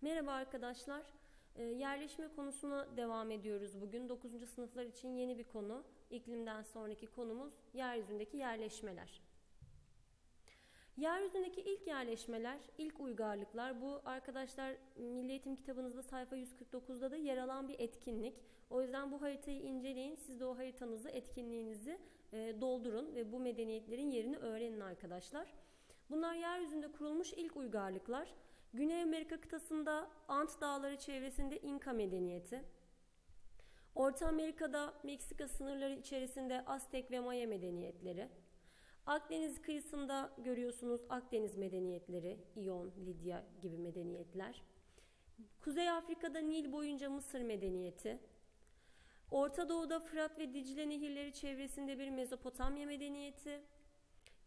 Merhaba arkadaşlar. Ee, yerleşme konusuna devam ediyoruz bugün. 9. sınıflar için yeni bir konu. İklimden sonraki konumuz yeryüzündeki yerleşmeler. Yeryüzündeki ilk yerleşmeler, ilk uygarlıklar bu arkadaşlar Milli Eğitim kitabınızda sayfa 149'da da yer alan bir etkinlik. O yüzden bu haritayı inceleyin. Siz de o haritanızı, etkinliğinizi e, doldurun ve bu medeniyetlerin yerini öğrenin arkadaşlar. Bunlar yeryüzünde kurulmuş ilk uygarlıklar. Güney Amerika kıtasında Ant Dağları çevresinde İnka medeniyeti. Orta Amerika'da Meksika sınırları içerisinde Aztek ve Maya medeniyetleri. Akdeniz kıyısında görüyorsunuz Akdeniz medeniyetleri, İyon, Lidya gibi medeniyetler. Kuzey Afrika'da Nil boyunca Mısır medeniyeti. Orta Doğu'da Fırat ve Dicle nehirleri çevresinde bir Mezopotamya medeniyeti.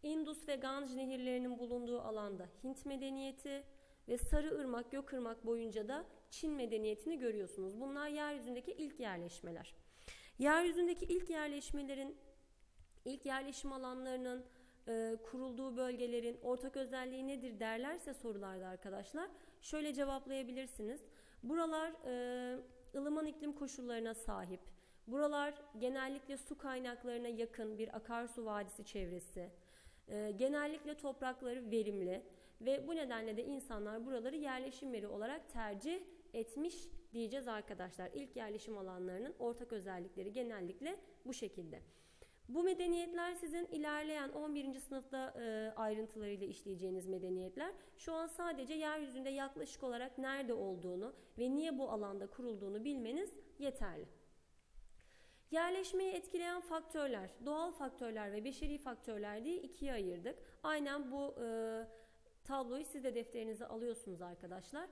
Indus ve Ganj nehirlerinin bulunduğu alanda Hint medeniyeti ve Sarı Irmak, Gökırmak boyunca da Çin medeniyetini görüyorsunuz. Bunlar yeryüzündeki ilk yerleşmeler. Yeryüzündeki ilk yerleşmelerin, ilk yerleşim alanlarının e, kurulduğu bölgelerin ortak özelliği nedir derlerse sorularda arkadaşlar şöyle cevaplayabilirsiniz. Buralar e, ılıman iklim koşullarına sahip. Buralar genellikle su kaynaklarına yakın bir akarsu vadisi çevresi. E, genellikle toprakları verimli ve bu nedenle de insanlar buraları yerleşim yeri olarak tercih etmiş diyeceğiz arkadaşlar. İlk yerleşim alanlarının ortak özellikleri genellikle bu şekilde. Bu medeniyetler sizin ilerleyen 11. sınıfta e, ayrıntılarıyla işleyeceğiniz medeniyetler. Şu an sadece yeryüzünde yaklaşık olarak nerede olduğunu ve niye bu alanda kurulduğunu bilmeniz yeterli. Yerleşmeyi etkileyen faktörler, doğal faktörler ve beşeri faktörler diye ikiye ayırdık. Aynen bu e, tabloyu siz de defterinize alıyorsunuz arkadaşlar.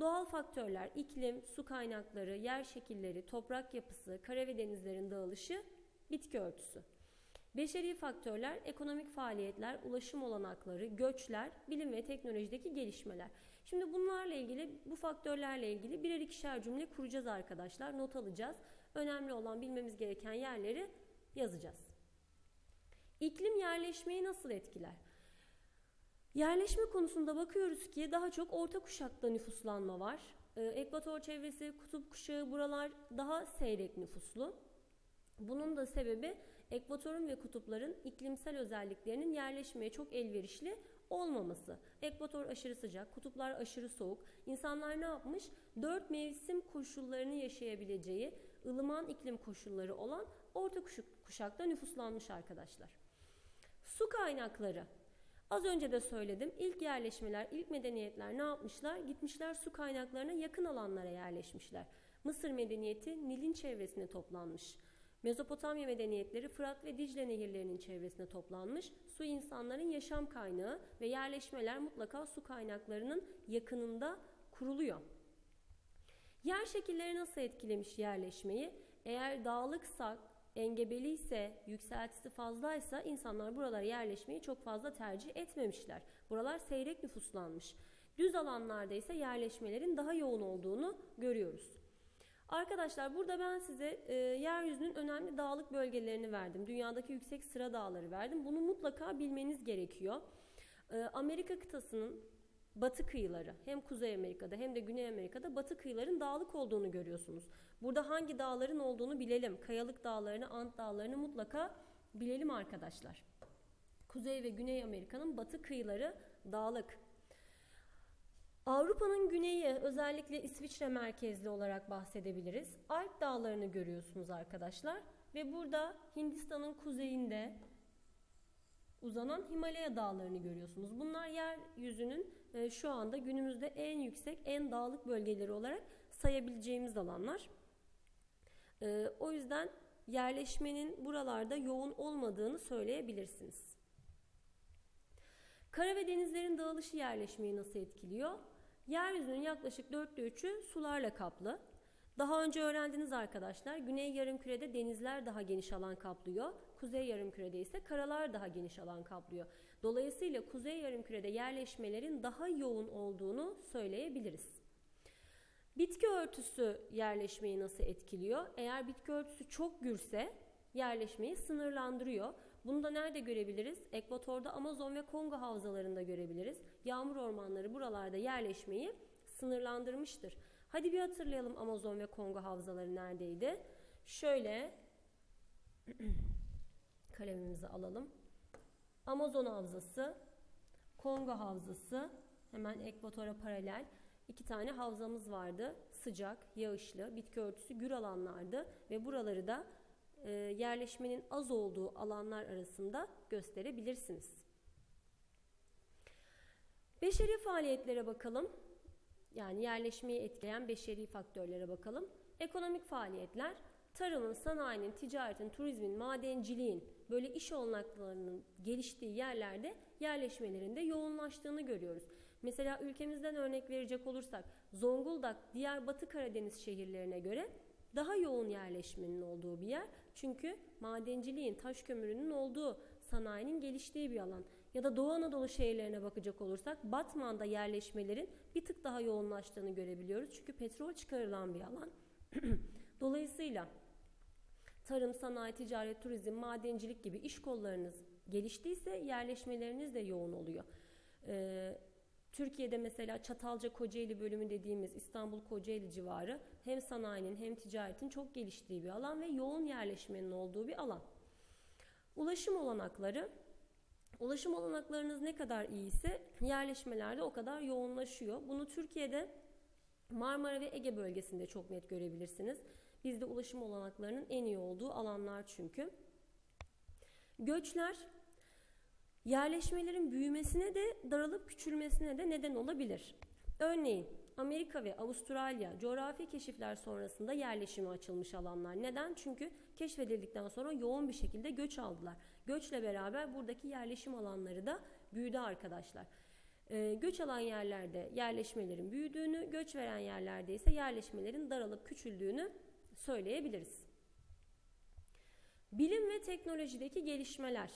Doğal faktörler, iklim, su kaynakları, yer şekilleri, toprak yapısı, kara ve denizlerin dağılışı, bitki örtüsü. Beşeri faktörler, ekonomik faaliyetler, ulaşım olanakları, göçler, bilim ve teknolojideki gelişmeler. Şimdi bunlarla ilgili, bu faktörlerle ilgili birer ikişer cümle kuracağız arkadaşlar. Not alacağız. Önemli olan bilmemiz gereken yerleri yazacağız. İklim yerleşmeyi nasıl etkiler? Yerleşme konusunda bakıyoruz ki daha çok orta kuşakta nüfuslanma var. Ee, ekvator çevresi, kutup kuşağı buralar daha seyrek nüfuslu. Bunun da sebebi ekvatorun ve kutupların iklimsel özelliklerinin yerleşmeye çok elverişli olmaması. Ekvator aşırı sıcak, kutuplar aşırı soğuk. İnsanlar ne yapmış? Dört mevsim koşullarını yaşayabileceği ılıman iklim koşulları olan orta kuşakta nüfuslanmış arkadaşlar. Su kaynakları. Az önce de söyledim. İlk yerleşmeler, ilk medeniyetler ne yapmışlar? Gitmişler su kaynaklarına yakın alanlara yerleşmişler. Mısır medeniyeti Nil'in çevresine toplanmış. Mezopotamya medeniyetleri Fırat ve Dicle nehirlerinin çevresine toplanmış. Su insanların yaşam kaynağı ve yerleşmeler mutlaka su kaynaklarının yakınında kuruluyor. Yer şekilleri nasıl etkilemiş yerleşmeyi? Eğer dağlıksa, engebeliyse, yükseltisi fazlaysa insanlar buralara yerleşmeyi çok fazla tercih etmemişler. Buralar seyrek nüfuslanmış. Düz alanlarda ise yerleşmelerin daha yoğun olduğunu görüyoruz. Arkadaşlar burada ben size e, yeryüzünün önemli dağlık bölgelerini verdim. Dünyadaki yüksek sıra dağları verdim. Bunu mutlaka bilmeniz gerekiyor. E, Amerika kıtasının batı kıyıları hem Kuzey Amerika'da hem de Güney Amerika'da batı kıyıların dağlık olduğunu görüyorsunuz. Burada hangi dağların olduğunu bilelim. Kayalık dağlarını, Ant dağlarını mutlaka bilelim arkadaşlar. Kuzey ve Güney Amerika'nın batı kıyıları dağlık. Avrupa'nın güneyi özellikle İsviçre merkezli olarak bahsedebiliriz. Alp dağlarını görüyorsunuz arkadaşlar. Ve burada Hindistan'ın kuzeyinde uzanan Himalaya dağlarını görüyorsunuz. Bunlar yeryüzünün e, şu anda günümüzde en yüksek, en dağlık bölgeleri olarak sayabileceğimiz alanlar. E, o yüzden yerleşmenin buralarda yoğun olmadığını söyleyebilirsiniz. Kara ve denizlerin dağılışı yerleşmeyi nasıl etkiliyor? Yeryüzünün yaklaşık dörtte üçü sularla kaplı. Daha önce öğrendiniz arkadaşlar. Güney yarımkürede denizler daha geniş alan kaplıyor. Kuzey yarımkürede ise karalar daha geniş alan kaplıyor. Dolayısıyla kuzey yarımkürede yerleşmelerin daha yoğun olduğunu söyleyebiliriz. Bitki örtüsü yerleşmeyi nasıl etkiliyor? Eğer bitki örtüsü çok gürse yerleşmeyi sınırlandırıyor. Bunu da nerede görebiliriz? Ekvatorda Amazon ve Kongo havzalarında görebiliriz. Yağmur ormanları buralarda yerleşmeyi sınırlandırmıştır. Hadi bir hatırlayalım Amazon ve Kongo havzaları neredeydi? Şöyle kalemimizi alalım. Amazon havzası, Kongo havzası, hemen ekvatora paralel iki tane havzamız vardı. Sıcak, yağışlı, bitki örtüsü gür alanlardı ve buraları da e, yerleşmenin az olduğu alanlar arasında gösterebilirsiniz. Beşeri faaliyetlere bakalım. Yani yerleşmeyi etkileyen beşeri faktörlere bakalım. Ekonomik faaliyetler, tarımın, sanayinin, ticaretin, turizmin, madenciliğin böyle iş olanaklarının geliştiği yerlerde yerleşmelerinde yoğunlaştığını görüyoruz. Mesela ülkemizden örnek verecek olursak Zonguldak diğer Batı Karadeniz şehirlerine göre daha yoğun yerleşmenin olduğu bir yer. Çünkü madenciliğin, taş kömürünün olduğu, sanayinin geliştiği bir alan. Ya da Doğu Anadolu şehirlerine bakacak olursak Batman'da yerleşmelerin bir tık daha yoğunlaştığını görebiliyoruz. Çünkü petrol çıkarılan bir alan. Dolayısıyla tarım, sanayi, ticaret, turizm, madencilik gibi iş kollarınız geliştiyse yerleşmeleriniz de yoğun oluyor. Ee, Türkiye'de mesela Çatalca Kocaeli bölümü dediğimiz İstanbul Kocaeli civarı hem sanayinin hem ticaretin çok geliştiği bir alan ve yoğun yerleşmenin olduğu bir alan. Ulaşım olanakları Ulaşım olanaklarınız ne kadar iyiyse yerleşmelerde o kadar yoğunlaşıyor. Bunu Türkiye'de Marmara ve Ege bölgesinde çok net görebilirsiniz. Bizde ulaşım olanaklarının en iyi olduğu alanlar çünkü. Göçler yerleşmelerin büyümesine de daralıp küçülmesine de neden olabilir. Örneğin Amerika ve Avustralya coğrafi keşifler sonrasında yerleşime açılmış alanlar. Neden? Çünkü keşfedildikten sonra yoğun bir şekilde göç aldılar. Göçle beraber buradaki yerleşim alanları da büyüdü arkadaşlar. Ee, göç alan yerlerde yerleşmelerin büyüdüğünü, göç veren yerlerde ise yerleşmelerin daralıp küçüldüğünü söyleyebiliriz. Bilim ve teknolojideki gelişmeler.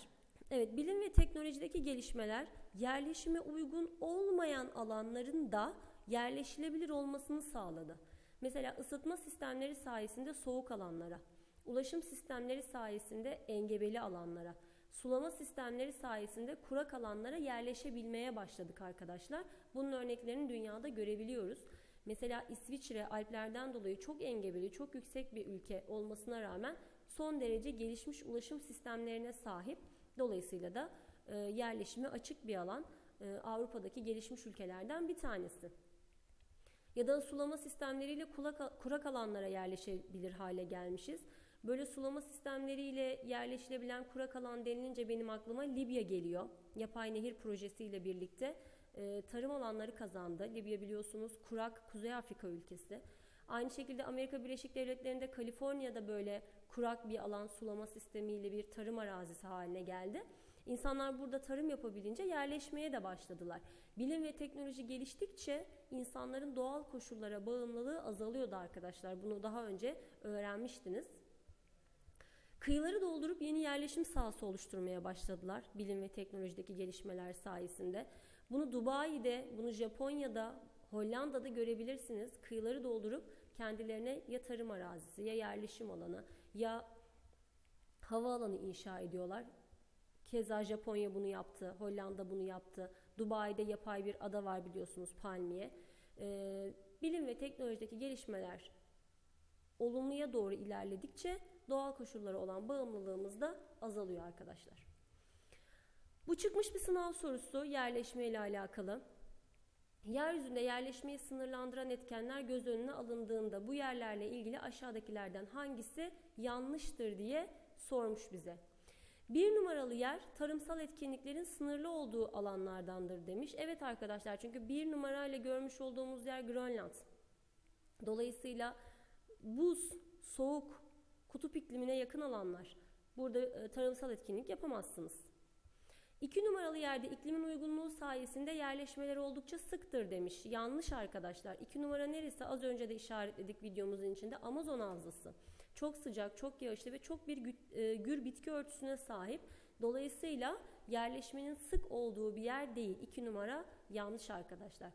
Evet, bilim ve teknolojideki gelişmeler yerleşime uygun olmayan alanların da yerleşilebilir olmasını sağladı. Mesela ısıtma sistemleri sayesinde soğuk alanlara, ulaşım sistemleri sayesinde engebeli alanlara, sulama sistemleri sayesinde kurak alanlara yerleşebilmeye başladık arkadaşlar. Bunun örneklerini dünyada görebiliyoruz. Mesela İsviçre Alplerden dolayı çok engebeli, çok yüksek bir ülke olmasına rağmen son derece gelişmiş ulaşım sistemlerine sahip. Dolayısıyla da e, yerleşime açık bir alan e, Avrupa'daki gelişmiş ülkelerden bir tanesi. Ya da sulama sistemleriyle kurak alanlara yerleşebilir hale gelmişiz. Böyle sulama sistemleriyle yerleşilebilen kurak alan denilince benim aklıma Libya geliyor. Yapay Nehir projesiyle birlikte e, tarım alanları kazandı. Libya biliyorsunuz kurak Kuzey Afrika ülkesi. Aynı şekilde Amerika Birleşik Devletleri'nde Kaliforniya'da böyle kurak bir alan sulama sistemiyle bir tarım arazisi haline geldi. İnsanlar burada tarım yapabilince yerleşmeye de başladılar. Bilim ve teknoloji geliştikçe insanların doğal koşullara bağımlılığı azalıyordu arkadaşlar. Bunu daha önce öğrenmiştiniz. Kıyıları doldurup yeni yerleşim sahası oluşturmaya başladılar bilim ve teknolojideki gelişmeler sayesinde. Bunu Dubai'de, bunu Japonya'da, Hollanda'da görebilirsiniz. Kıyıları doldurup kendilerine ya tarım arazisi ya yerleşim alanı ya havaalanı inşa ediyorlar. Keza Japonya bunu yaptı, Hollanda bunu yaptı. Dubai'de yapay bir ada var biliyorsunuz palmiye. Ee, bilim ve teknolojideki gelişmeler olumluya doğru ilerledikçe doğal koşullara olan bağımlılığımız da azalıyor arkadaşlar. Bu çıkmış bir sınav sorusu yerleşme ile alakalı. Yeryüzünde yerleşmeyi sınırlandıran etkenler göz önüne alındığında bu yerlerle ilgili aşağıdakilerden hangisi yanlıştır diye sormuş bize. Bir numaralı yer tarımsal etkinliklerin sınırlı olduğu alanlardandır demiş. Evet arkadaşlar çünkü bir numarayla görmüş olduğumuz yer Grönland. Dolayısıyla buz, soğuk, kutup iklimine yakın alanlar. Burada e, tarımsal etkinlik yapamazsınız. İki numaralı yerde iklimin uygunluğu sayesinde yerleşmeler oldukça sıktır demiş. Yanlış arkadaşlar. İki numara neresi? Az önce de işaretledik videomuzun içinde. Amazon havzası. Çok sıcak, çok yağışlı ve çok bir e, gür bitki örtüsüne sahip. Dolayısıyla yerleşmenin sık olduğu bir yer değil. İki numara yanlış arkadaşlar.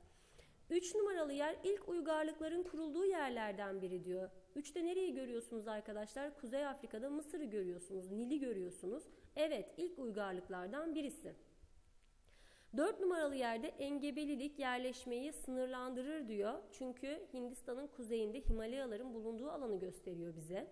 Üç numaralı yer ilk uygarlıkların kurulduğu yerlerden biri diyor. Üçte nereyi görüyorsunuz arkadaşlar? Kuzey Afrika'da Mısır'ı görüyorsunuz, Nil'i görüyorsunuz. Evet, ilk uygarlıklardan birisi. 4 numaralı yerde engebelilik yerleşmeyi sınırlandırır diyor. Çünkü Hindistan'ın kuzeyinde Himalayaların bulunduğu alanı gösteriyor bize.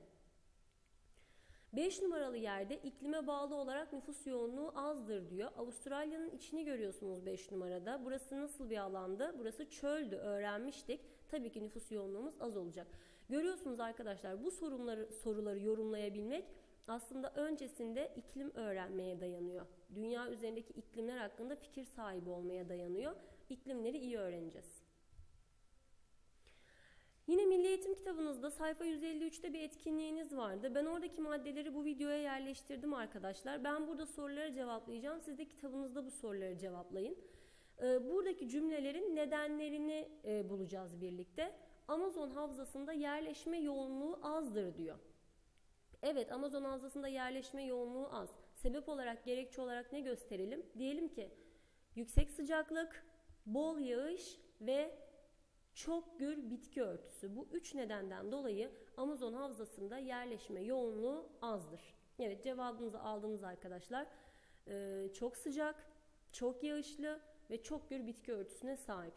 5 numaralı yerde iklime bağlı olarak nüfus yoğunluğu azdır diyor. Avustralya'nın içini görüyorsunuz 5 numarada. Burası nasıl bir alandı? Burası çöldü öğrenmiştik. Tabii ki nüfus yoğunluğumuz az olacak. Görüyorsunuz arkadaşlar bu sorunları, soruları yorumlayabilmek aslında öncesinde iklim öğrenmeye dayanıyor. Dünya üzerindeki iklimler hakkında fikir sahibi olmaya dayanıyor. İklimleri iyi öğreneceğiz. Yine Milli Eğitim kitabınızda sayfa 153'te bir etkinliğiniz vardı. Ben oradaki maddeleri bu videoya yerleştirdim arkadaşlar. Ben burada soruları cevaplayacağım. Siz de kitabınızda bu soruları cevaplayın. Ee, buradaki cümlelerin nedenlerini e, bulacağız birlikte. Amazon havzasında yerleşme yoğunluğu azdır diyor. Evet Amazon havzasında yerleşme yoğunluğu az. Sebep olarak, gerekçe olarak ne gösterelim? Diyelim ki yüksek sıcaklık, bol yağış ve çok gür bitki örtüsü. Bu üç nedenden dolayı Amazon havzasında yerleşme yoğunluğu azdır. Evet cevabınızı aldınız arkadaşlar. Ee, çok sıcak, çok yağışlı ve çok gür bitki örtüsüne sahip.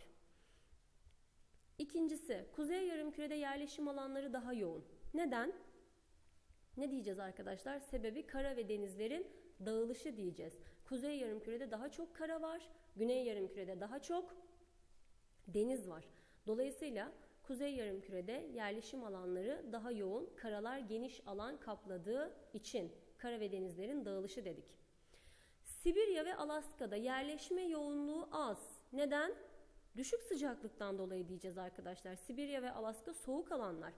İkincisi, kuzey yarımkürede yerleşim alanları daha yoğun. Neden? Ne diyeceğiz arkadaşlar? Sebebi kara ve denizlerin dağılışı diyeceğiz. Kuzey yarımkürede daha çok kara var, güney yarımkürede daha çok deniz var. Dolayısıyla kuzey yarımkürede yerleşim alanları daha yoğun, karalar geniş alan kapladığı için kara ve denizlerin dağılışı dedik. Sibirya ve Alaska'da yerleşme yoğunluğu az. Neden? Düşük sıcaklıktan dolayı diyeceğiz arkadaşlar. Sibirya ve Alaska soğuk alanlar.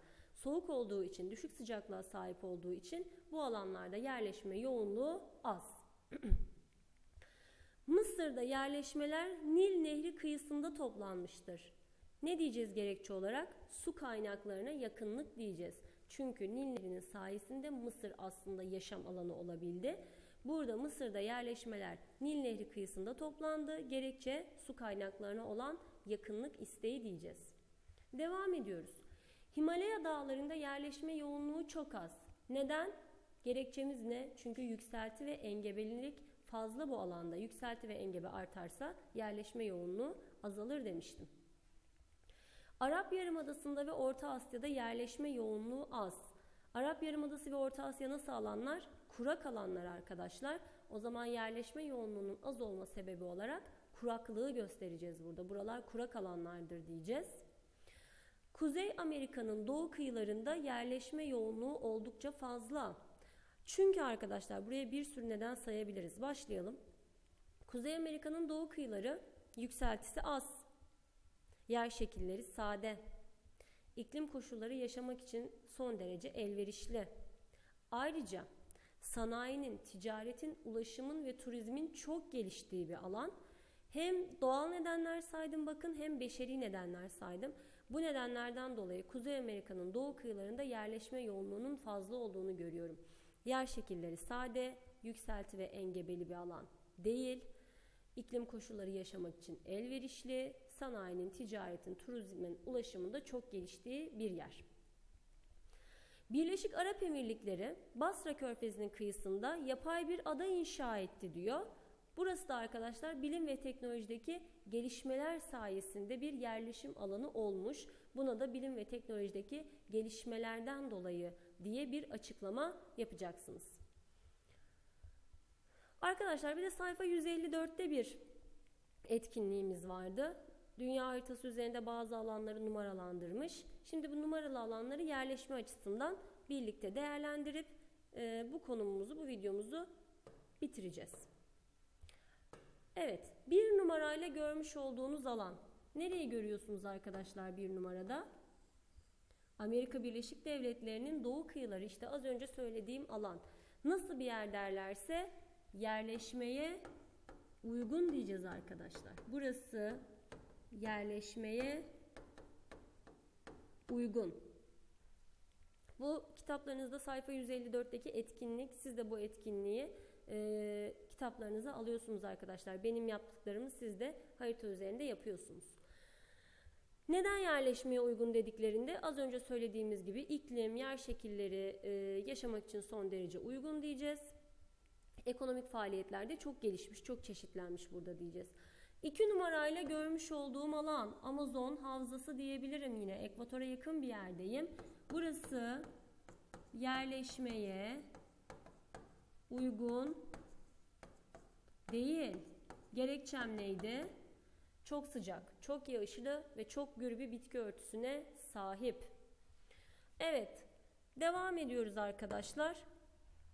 Soğuk olduğu için, düşük sıcaklığa sahip olduğu için bu alanlarda yerleşme yoğunluğu az. Mısır'da yerleşmeler Nil Nehri kıyısında toplanmıştır. Ne diyeceğiz gerekçe olarak? Su kaynaklarına yakınlık diyeceğiz. Çünkü Nil Nehri'nin sayesinde Mısır aslında yaşam alanı olabildi. Burada Mısır'da yerleşmeler Nil Nehri kıyısında toplandı. Gerekçe su kaynaklarına olan yakınlık isteği diyeceğiz. Devam ediyoruz. Himalaya dağlarında yerleşme yoğunluğu çok az. Neden? Gerekçemiz ne? Çünkü yükselti ve engebelilik fazla bu alanda. Yükselti ve engebe artarsa yerleşme yoğunluğu azalır demiştim. Arap Yarımadası'nda ve Orta Asya'da yerleşme yoğunluğu az. Arap Yarımadası ve Orta Asya nasıl alanlar? Kurak alanlar arkadaşlar. O zaman yerleşme yoğunluğunun az olma sebebi olarak kuraklığı göstereceğiz burada. Buralar kurak alanlardır diyeceğiz. Kuzey Amerika'nın doğu kıyılarında yerleşme yoğunluğu oldukça fazla. Çünkü arkadaşlar buraya bir sürü neden sayabiliriz. Başlayalım. Kuzey Amerika'nın doğu kıyıları yükseltisi az. Yer şekilleri sade. İklim koşulları yaşamak için son derece elverişli. Ayrıca sanayinin, ticaretin, ulaşımın ve turizmin çok geliştiği bir alan. Hem doğal nedenler saydım bakın hem beşeri nedenler saydım. Bu nedenlerden dolayı Kuzey Amerika'nın doğu kıyılarında yerleşme yoğunluğunun fazla olduğunu görüyorum. Yer şekilleri sade, yükselti ve engebeli bir alan değil. İklim koşulları yaşamak için elverişli, sanayinin, ticaretin, turizmin, ulaşımın da çok geliştiği bir yer. Birleşik Arap Emirlikleri Basra Körfezi'nin kıyısında yapay bir ada inşa etti diyor. Burası da arkadaşlar bilim ve teknolojideki gelişmeler sayesinde bir yerleşim alanı olmuş. Buna da bilim ve teknolojideki gelişmelerden dolayı diye bir açıklama yapacaksınız. Arkadaşlar bir de sayfa 154'te bir etkinliğimiz vardı. Dünya haritası üzerinde bazı alanları numaralandırmış. Şimdi bu numaralı alanları yerleşme açısından birlikte değerlendirip e, bu konumumuzu, bu videomuzu bitireceğiz. Evet, bir numarayla görmüş olduğunuz alan. Nereyi görüyorsunuz arkadaşlar bir numarada? Amerika Birleşik Devletleri'nin doğu kıyıları işte az önce söylediğim alan. Nasıl bir yer derlerse yerleşmeye uygun diyeceğiz arkadaşlar. Burası yerleşmeye uygun. Bu kitaplarınızda sayfa 154'teki etkinlik. Siz de bu etkinliği e, kitaplarınıza alıyorsunuz arkadaşlar. Benim yaptıklarımı siz de harita üzerinde yapıyorsunuz. Neden yerleşmeye uygun dediklerinde az önce söylediğimiz gibi iklim, yer şekilleri e, yaşamak için son derece uygun diyeceğiz. Ekonomik faaliyetlerde çok gelişmiş, çok çeşitlenmiş burada diyeceğiz. 2 numarayla görmüş olduğum alan Amazon havzası diyebilirim yine. Ekvatora yakın bir yerdeyim. Burası yerleşmeye uygun değil. Gerekçem neydi? Çok sıcak, çok yağışlı ve çok gür bir bitki örtüsüne sahip. Evet, devam ediyoruz arkadaşlar.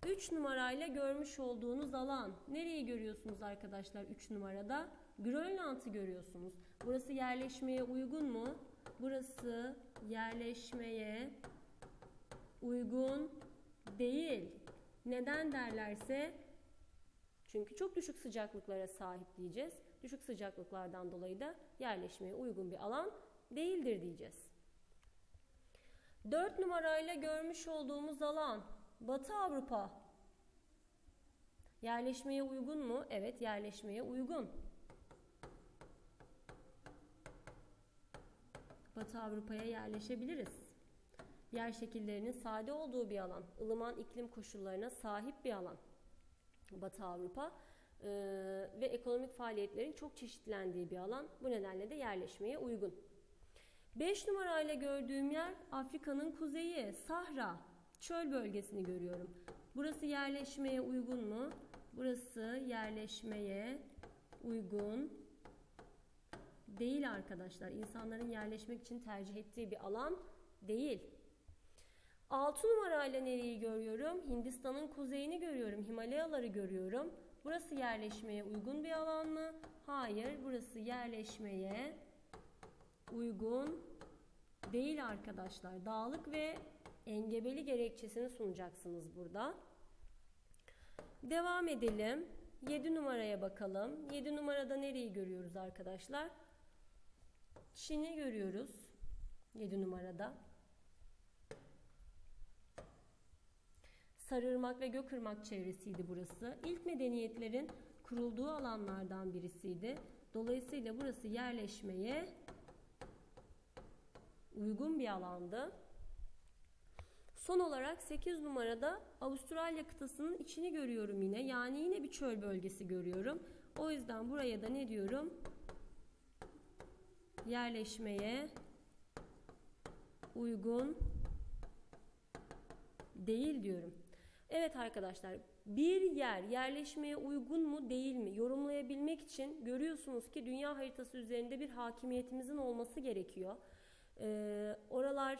3 numarayla görmüş olduğunuz alan. Nereyi görüyorsunuz arkadaşlar 3 numarada? Grönland'ı görüyorsunuz. Burası yerleşmeye uygun mu? Burası yerleşmeye uygun değil. Neden derlerse çünkü çok düşük sıcaklıklara sahip diyeceğiz. Düşük sıcaklıklardan dolayı da yerleşmeye uygun bir alan değildir diyeceğiz. 4 numarayla görmüş olduğumuz alan Batı Avrupa. Yerleşmeye uygun mu? Evet, yerleşmeye uygun. Batı Avrupa'ya yerleşebiliriz. Yer şekillerinin sade olduğu bir alan, ılıman iklim koşullarına sahip bir alan. Batı Avrupa ee, ve ekonomik faaliyetlerin çok çeşitlendiği bir alan. Bu nedenle de yerleşmeye uygun. 5 numarayla gördüğüm yer Afrika'nın kuzeyi, Sahra, çöl bölgesini görüyorum. Burası yerleşmeye uygun mu? Burası yerleşmeye uygun değil arkadaşlar. İnsanların yerleşmek için tercih ettiği bir alan değil. 6 numarayla nereyi görüyorum? Hindistan'ın kuzeyini görüyorum. Himalayaları görüyorum. Burası yerleşmeye uygun bir alan mı? Hayır, burası yerleşmeye uygun değil arkadaşlar. Dağlık ve engebeli gerekçesini sunacaksınız burada. Devam edelim. 7 numaraya bakalım. 7 numarada nereyi görüyoruz arkadaşlar? Çin'i görüyoruz. 7 numarada. Sarırmak ve Gökırmak çevresiydi burası. İlk medeniyetlerin kurulduğu alanlardan birisiydi. Dolayısıyla burası yerleşmeye uygun bir alandı. Son olarak 8 numarada Avustralya kıtasının içini görüyorum yine. Yani yine bir çöl bölgesi görüyorum. O yüzden buraya da ne diyorum? Yerleşmeye uygun değil diyorum. Evet arkadaşlar bir yer yerleşmeye uygun mu değil mi yorumlayabilmek için görüyorsunuz ki dünya haritası üzerinde bir hakimiyetimizin olması gerekiyor. Ee, oralar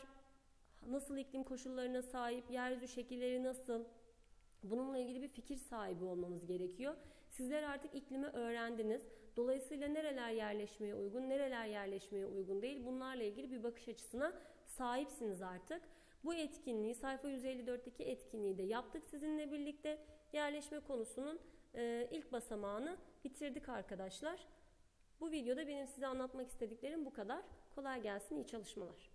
nasıl iklim koşullarına sahip, yeryüzü şekilleri nasıl bununla ilgili bir fikir sahibi olmamız gerekiyor. Sizler artık iklimi öğrendiniz. Dolayısıyla nereler yerleşmeye uygun, nereler yerleşmeye uygun değil bunlarla ilgili bir bakış açısına sahipsiniz artık. Bu etkinliği sayfa 154'teki etkinliği de yaptık sizinle birlikte. Yerleşme konusunun e, ilk basamağını bitirdik arkadaşlar. Bu videoda benim size anlatmak istediklerim bu kadar. Kolay gelsin, iyi çalışmalar.